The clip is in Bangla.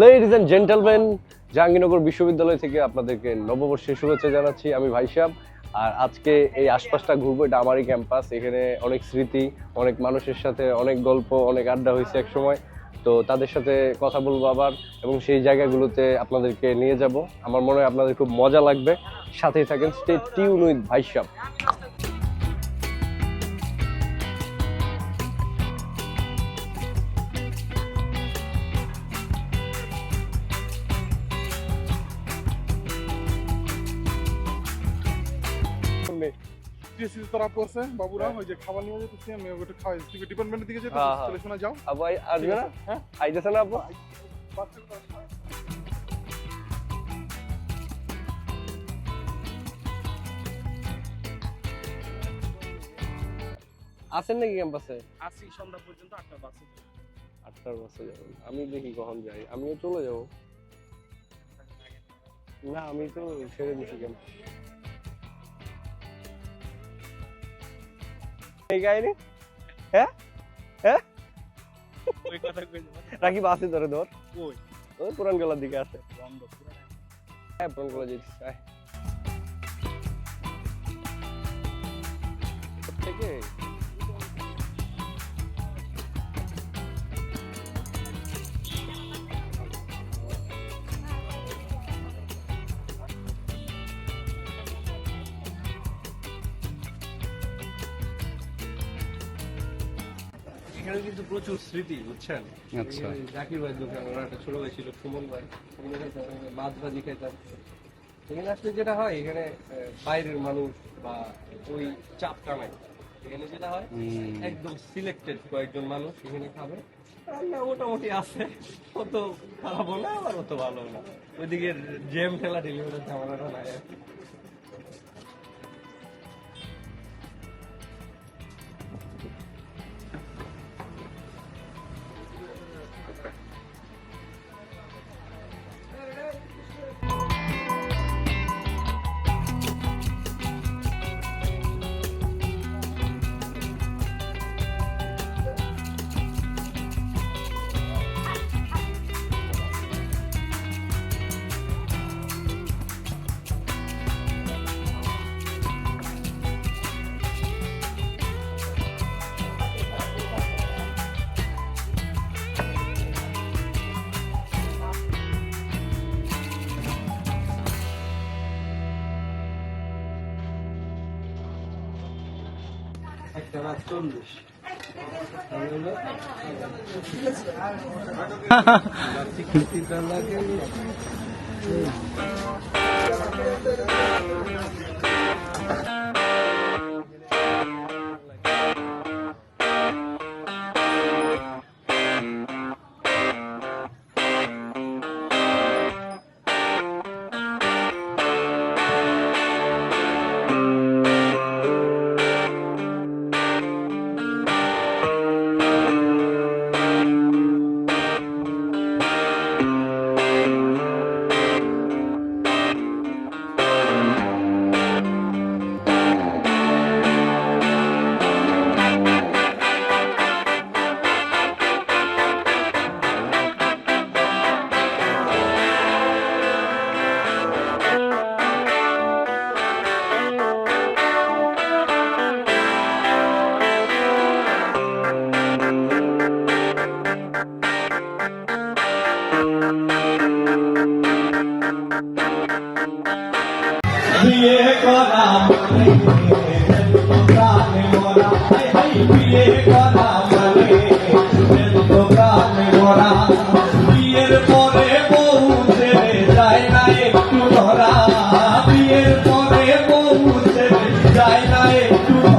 লেডিজ এন্ড জেন্টলম্যান জাহাঙ্গীরনগর বিশ্ববিদ্যালয় থেকে আপনাদেরকে নববর্ষের শুভেচ্ছা জানাচ্ছি। আমি ভাইসাব, আর আজকে এই আশপাশটা ঘুরবো, এটা আমারই ক্যাম্পাস এখানে অনেক স্মৃতি, অনেক মানুষের সাথে অনেক গল্প, অনেক আড্ডা হয়েছে এক সময়। তো তাদের সাথে কথা বলব আবার, এবং সেই জায়গাগুলোতে আপনাদেরকে নিয়ে যাব। আমার মনে হয় আপনাদের খুব মজা লাগবে। সাথেই থাকেন স্টে টিউন উইথ ভাইসাব টিএসসি তারা করছে বাবুরা ওই যে খাবার নিয়ে যেতেছি আমি ওটা খাওয়াই তুমি ডিপার্টমেন্টের দিকে যেতে হ্যাঁ, হ্যাঁ। চলে শোনা যাও। আবু আসবে না? হ্যাঁ। আইতেছে না আপু? আছেন নাকি ক্যাম্পাসে? আসি সন্ধ্যা পর্যন্ত আটটা বাসে আটটার বাসে যাবেন আমি দেখি কখন যাই। আমিও চলে যাব। না আমি তো ছেড়ে দিছি ক্যাম্পাস। এই গাইনি? হ্যাঁ? হ্যাঁ? ওই কথা কই ধরে ধর। কই? ওই পুরান গলার দিকে আছে। হ্যাঁ পুরান গলা যেতে আয় থেকে এখানে কিন্তু প্রচুর স্মৃতি বুঝছেন? আচ্ছা। জাকির ভাই দোকান ওরা একটা ছোট ভাই ছিল সুমন ভাই। মাছ ভাজি খাইতাম এখানে আসলে যেটা হয় এখানে বাইরের মানুষ বা ওই চাপটা নাই এখানে যেটা হয় একদম সিলেক্টেড কয়েকজন মানুষ এখানে খাবে। রান্না মোটামুটি আছে অত খারাপও না আবার অত ভালো না। ওইদিকে জ্যাম ঠেলা ডেলিভারি ঝামেলাটা নাই চল্লিশ। বিয়ে করা বিয়ে করা যায় না একটু